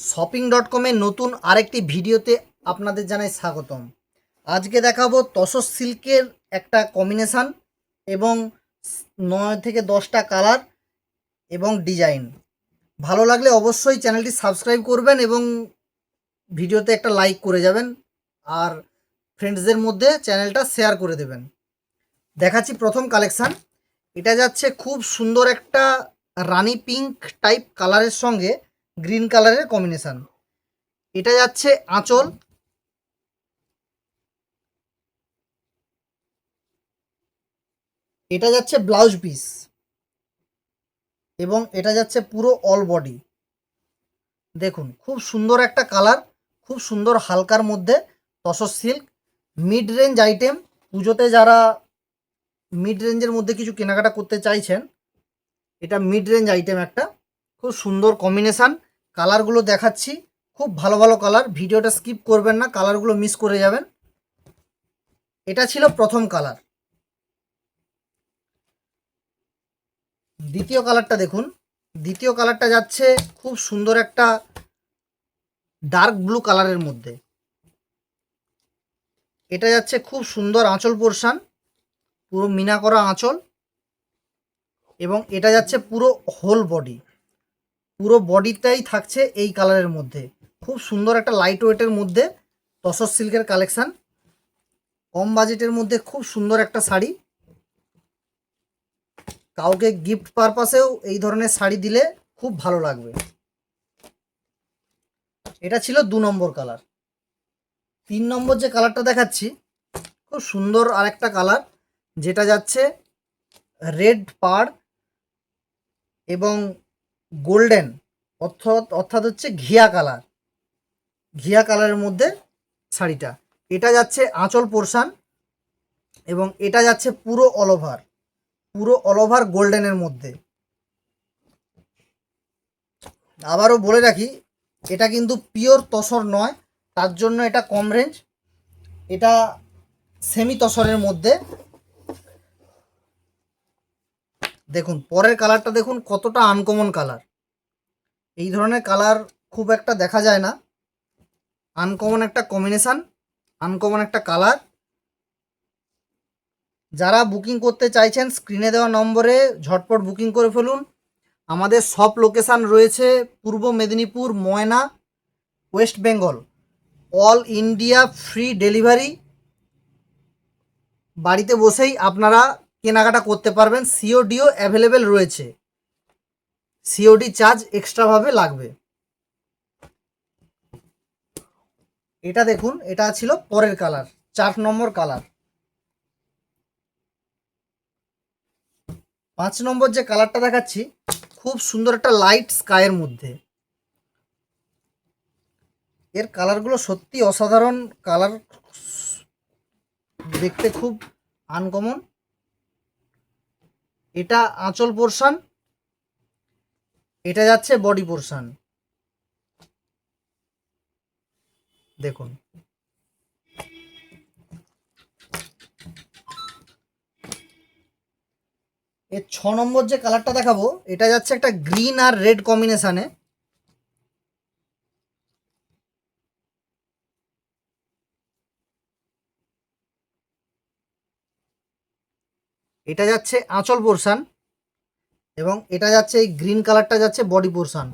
Shopping dot কমের নতুন আরেকটি ভিডিওতে আপনাদের জানাই স্বাগতম। আজকে দেখাবো তসর সিল্কের একটা কম্বিনেশান এবং নয় থেকে দশটা কালার এবং ডিজাইন ভালো লাগলে অবশ্যই চ্যানেলটি সাবস্ক্রাইব করবেন এবং ভিডিওতে একটা লাইক করে যাবেন আর ফ্রেন্ডসদের মধ্যে চ্যানেলটা শেয়ার করে দেবেন। দেখাচ্ছি প্রথম কালেকশান এটা যাচ্ছে খুব সুন্দর একটা রানি পিঙ্ক টাইপ কালারের সঙ্গে গ্রিন কালারের কম্বিনেশান। এটা যাচ্ছে আঁচল। এটা যাচ্ছে ব্লাউজ পিস। এবং এটা যাচ্ছে পুরো অল বডি। দেখুন, খুব সুন্দর একটা কালার, খুব সুন্দর হালকার মধ্যে tussar silk. Mid range item. পুজোতে যারা মিড রেঞ্জের মধ্যে কিছু কেনাকাটা করতে চাইছেন, এটা মিড রেঞ্জ আইটেম একটা। খুব সুন্দর কম্বিনেশান। কালারগুলো দেখাচ্ছি। খুব ভালো ভালো কালার। ভিডিওটা স্কিপ করবেন না, কালারগুলো মিস করে যাবেন। এটা ছিল প্রথম কালার। দ্বিতীয় কালারটা দেখুন। দ্বিতীয় কালারটা যাচ্ছে খুব সুন্দর একটা ডার্ক ব্লু কালারের মধ্যে। এটা যাচ্ছে খুব সুন্দর আঁচল পোর্শান, পুরো মিনা করা আঁচল এবং এটা যাচ্ছে পুরো হোল বডি পুরো বডিটাই থাকছে এই কালারের মধ্যে। খুব সুন্দর একটা লাইট ওয়েটের মধ্যে তসর সিল্কের কালেকশান কম বাজেটের মধ্যে খুব সুন্দর একটা শাড়ি। কাউকে গিফট পারপাসেও এই ধরনের শাড়ি দিলে খুব ভালো লাগবে। এটা ছিল দু নম্বর কালার তিন নম্বর যে কালারটা দেখাচ্ছি, খুব সুন্দর আরেকটা কালার যেটা যাচ্ছে রেড পাড় এবং গোল্ডেন, অর্থাৎ অর্থাৎ হচ্ছে ঘিয়া কালার। ঘিয়া কালারের মধ্যে শাড়িটা। এটা যাচ্ছে আঁচল পোর্শান এবং এটা যাচ্ছে পুরো অল ওভার, পুরো অল ওভার গোল্ডেনের মধ্যে। আবারও বলে রাখি, এটা কিন্তু পিওর তসর নয়, তার জন্য এটা কম রেঞ্জ। এটা সেমি তসরের মধ্যে দেখুন, পরের কালারটা দেখুন, কতটা আনকমন কালার এই ধরনের কালার খুব একটা দেখা যায় না। আনকমন একটা কম্বিনেশান আনকমন একটা কালার যারা বুকিং করতে চাইছেন স্ক্রিনে দেওয়া নম্বরে ঝটপট বুকিং করে ফেলুন। আমাদের সব লোকেশান রয়েছে Purba Medinipur, Moyna West Bengal all India free delivery বাড়িতে বসেই আপনারা কেনাকাটা করতে পারবেন সিওডিও অ্যাভেলেবেল রয়েছে। সিওডি চার্জ এক্সট্রাভাবে লাগবে। এটা দেখুন, এটা ছিল পরের কালার চার নম্বর কালার পাঁচ নম্বর যে কালারটা দেখাচ্ছি, খুব সুন্দর একটা লাইট স্কাইয়ের মধ্যে। এর কালারগুলো সত্যি অসাধারণ কালার দেখতে খুব আনকমন এটা আঁচল পোর্শান, এটা যাচ্ছে বডি পোর্শান। দেখুন। এর ছ নম্বর যে কালারটা দেখাবো, এটা যাচ্ছে একটা গ্রিন আর রেড কম্বিনেশানে। এটা যাচ্ছে আঁচল পোর্শান এবং এটা যাচ্ছে এই গ্রিন কালারটা যাচ্ছে বডি পোর্শান।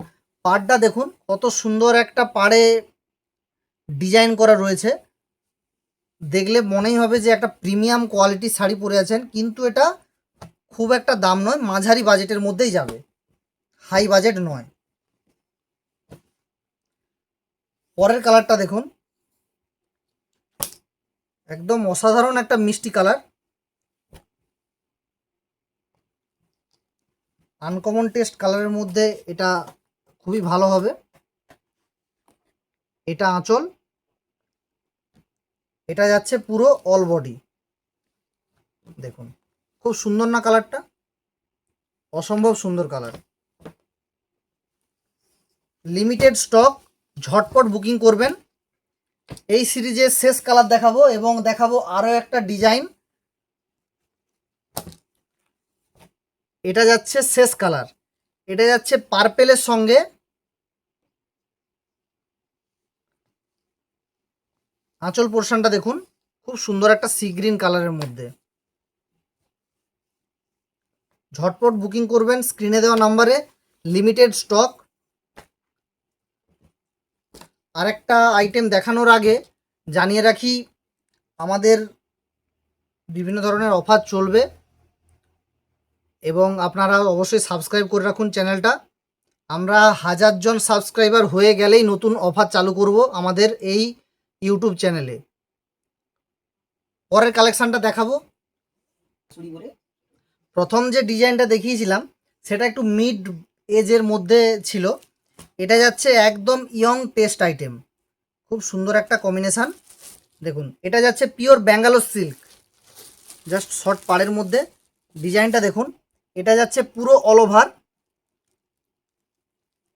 পাড়টা দেখুন, কত সুন্দর একটা পাড়ে ডিজাইন করা রয়েছে। দেখলে মনেই হবে যে একটা প্রিমিয়াম কোয়ালিটির শাড়ি পরে আছেন, কিন্তু এটা খুব একটা দাম নয়, মাঝারি বাজেটের মধ্যেই যাবে। হাই বাজেট নয়। পরের কালারটা দেখুন। একদম অসাধারণ একটা মিষ্টি কালার। আনকমন টেস্ট কালারের মধ্যে এটা খুবই ভালো হবে। এটা আঁচল। এটা যাচ্ছে পুরো অল বডি দেখুন, খুব সুন্দর না কালারটা অসম্ভব সুন্দর কালার লিমিটেড স্টক ঝটপট বুকিং করবেন। এই সিরিজের শেষ কালার দেখাবো এবং দেখাবো আরও একটা ডিজাইন এটা যাচ্ছে শেষ কালার। এটা যাচ্ছে পার্পেলের সঙ্গে। আঁচল পোর্শনটা দেখুন, খুব সুন্দর একটা সি গ্রিন কালারের মধ্যে। ঝটপট বুকিং করবেন স্ক্রিনে দেওয়া নাম্বারে লিমিটেড স্টক আরেকটা আইটেম দেখানোর আগে জানিয়ে রাখি, আমাদের বিভিন্ন ধরনের অফার চলবে। এবং আপনারা অবশ্যই সাবস্ক্রাইব করে রাখুন চ্যানেলটা আমরা হাজারজন সাবস্ক্রাইবার হয়ে গেলেই নতুন অফার চালু করব আমাদের এই ইউটিউব চ্যানেলে পরের কালেকশানটা দেখাবো। প্রথম যে ডিজাইনটা দেখিয়েছিলাম, সেটা একটু মিড এজের মধ্যে ছিল। এটা যাচ্ছে একদম ইয়ং টেস্ট আইটেম খুব সুন্দর একটা কম্বিনেশান দেখুন, এটা যাচ্ছে pure Bangalore silk just short পাড়ের মধ্যে। ডিজাইনটা দেখুন। এটা যাচ্ছে পুরো অল ওভার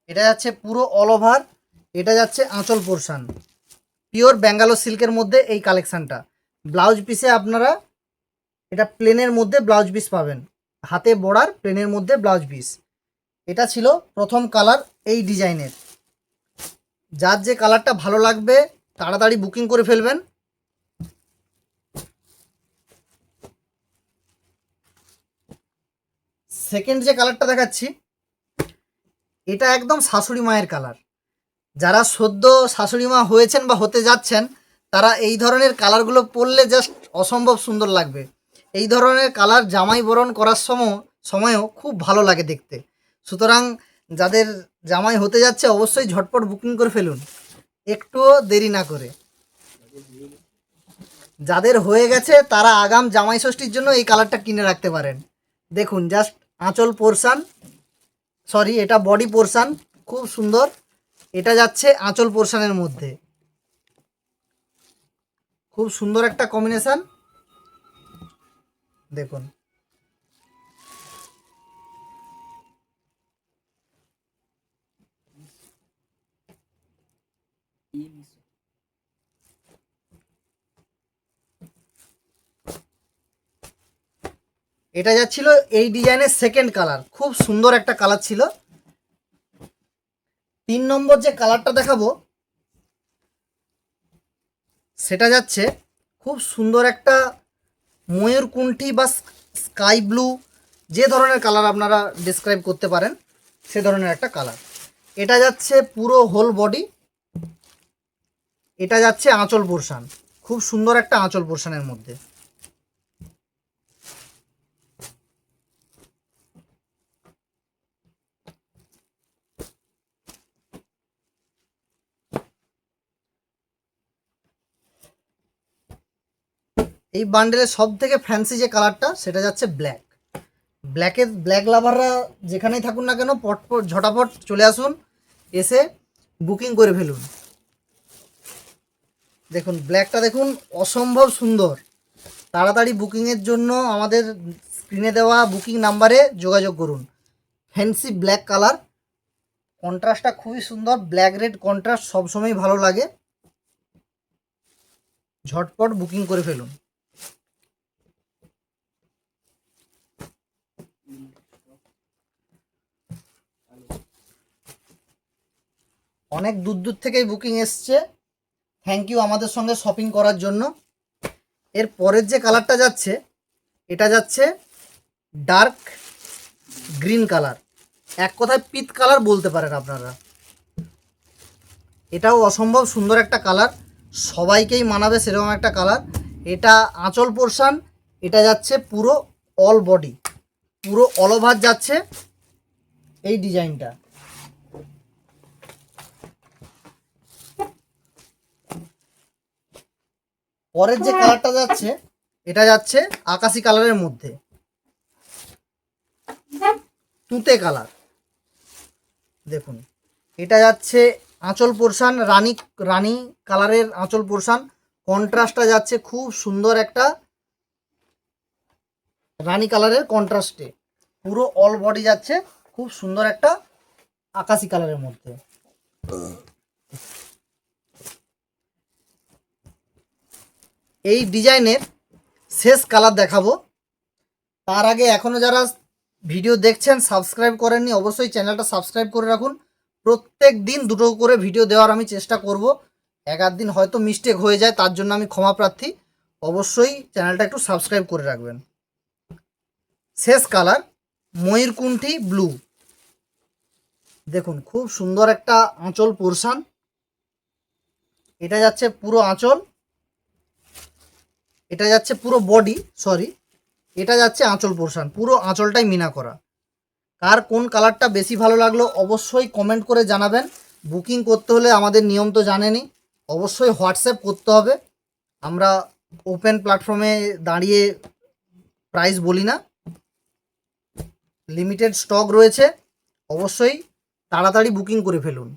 এটা যাচ্ছে পুরো অল ওভার এটা যাচ্ছে আঁচল পোর্শান পিওর ব্যাঙ্গালোর সিল্কের মধ্যে এই কালেকশানটা ব্লাউজ পিসে আপনারা এটা প্লেনের মধ্যে ব্লাউজ পিস পাবেন। হাতে বড়ার প্লেনের মধ্যে ব্লাউজ পিস এটা ছিল প্রথম কালার এই ডিজাইনের যার যে কালারটা ভালো লাগবে, তাড়াতাড়ি বুকিং করে ফেলবেন। সেকেন্ড যে কালারটা দেখাচ্ছি, এটা একদম শাশুড়ি মায়ের কালার যারা সদ্য শাশুড়ি মা হয়েছেন বা হতে যাচ্ছেন, তারা এই ধরনের কালারগুলো পরলে জাস্ট অসম্ভব সুন্দর লাগবে। এই ধরনের কালার জামাই বরণ করার সময়, সময়ও খুব ভালো লাগে দেখতে। সুতরাং যাদের জামাই হতে যাচ্ছে, অবশ্যই ঝটপট বুকিং করে ফেলুন। একটুও দেরি না করে। যাদের হয়ে গেছে, তারা আগাম জামাই ষষ্ঠীর জন্য এই কালারটা কিনে রাখতে পারেন। দেখুন জাস্ট আঁচল পোর্শান সরি এটা বডি পোর্শান খুব সুন্দর। এটা যাচ্ছে আঁচল পোর্শানের মধ্যে। খুব সুন্দর একটা কম্বিনেশন দেখুন। এটা যাচ্ছিল এই ডিজাইনের সেকেন্ড কালার খুব সুন্দর একটা কালার ছিল। তিন নম্বর যে কালারটা দেখাবো, সেটা যাচ্ছে খুব সুন্দর একটা ময়ূরকুণ্ঠি বা স্কাই ব্লু যে ধরনের কালার আপনারা ডিসক্রাইব করতে পারেন, সে ধরনের একটা কালার এটা যাচ্ছে পুরো হোল বডি এটা যাচ্ছে আঁচল পোর্শান। খুব সুন্দর একটা আঁচল পোর্শানের মধ্যে। এই বান্ডেলের সব থেকে ফ্যান্সি যে কালারটা সেটা যাচ্ছে ব্ল্যাক ব্ল্যাকের ব্ল্যাক লাভাররা যেখানেই থাকুন না কেন, পটপট, ঝটাপট চলে আসুন, এসে বুকিং করে ফেলুন। দেখুন ব্ল্যাকটা দেখুন, অসম্ভব সুন্দর। তাড়াতাড়ি বুকিংয়ের জন্য আমাদের স্ক্রিনে দেওয়া বুকিং নাম্বারে যোগাযোগ করুন। ফ্যান্সি ব্ল্যাক কালার কন্ট্রাস্টটা খুবই সুন্দর ব্ল্যাক রেড কন্ট্রাস্ট সবসময় ভালো লাগে। ঝটপট বুকিং করে ফেলুন। অনেক দূর দূর থেকেই বুকিং এসছে। থ্যাংক ইউ আমাদের সঙ্গে শপিং করার জন্য। এর পরের যে কালারটা যাচ্ছে, এটা যাচ্ছে ডার্ক গ্রিন কালার এক কথায় পিত কালার বলতে পারেন আপনারা। এটাও অসম্ভব সুন্দর একটা কালার সবাইকেই মানাবে সেরকম একটা কালার এটা আঁচল পোর্শান এটা যাচ্ছে পুরো অল বডি পুরো অল ওভার যাচ্ছে এই ডিজাইনটা পরের যে কালারটা যাচ্ছে এটা যাচ্ছে আকাশি কালারের মধ্যে। তুতে কালার। দেখুন এটা যাচ্ছে আঁচল পোর্শান রানী রানী কালারের আঁচল পোর্শান। কন্ট্রাস্টটা যাচ্ছে খুব সুন্দর একটা রানী কালারের কন্ট্রাস্টে। পুরো অল বডি যাচ্ছে খুব সুন্দর একটা আকাশি কালারের মধ্যে। এই ডিজাইনের শেষ কালার দেখাবো। তার আগে এখনও যারা ভিডিও দেখছেন, সাবস্ক্রাইব করেননি, অবশ্যই চ্যানেলটা সাবস্ক্রাইব করে রাখুন। প্রত্যেক দিন দুটো করে ভিডিও দেওয়ার আমি চেষ্টা করব। এক আধ দিন হয়তো মিস্টেক হয়ে যায়, তার জন্য আমি ক্ষমা প্রার্থী। অবশ্যই চ্যানেলটা একটু সাবস্ক্রাইব করে রাখবেন। শেষ কালার, ময়ূরকুণ্ঠী ব্লু। দেখুন, খুব সুন্দর একটা আঁচল পোর্শান। এটা যাচ্ছে পুরো আঁচল। এটা যাচ্ছে পুরো বডি সরি এটা যাচ্ছে আঁচল পোর্শান পুরো আঁচলটাই মিনা করা। কার কোন কালারটা বেশি ভালো লাগল অবশ্যই কমেন্ট করে জানাবেন। বুকিং করতে হলে আমাদের নিয়ম তো জানেনি অবশ্যই হোয়াটসঅ্যাপ করতে হবে। আমরা ওপেন প্ল্যাটফর্মে দাঁড়িয়ে প্রাইস বলি না। লিমিটেড স্টক রয়েছে, অবশ্যই তাড়াতাড়ি বুকিং করে ফেলুন।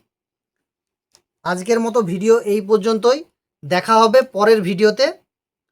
আজকের মতো ভিডিও এই পর্যন্তই, দেখা হবে পরের ভিডিওতে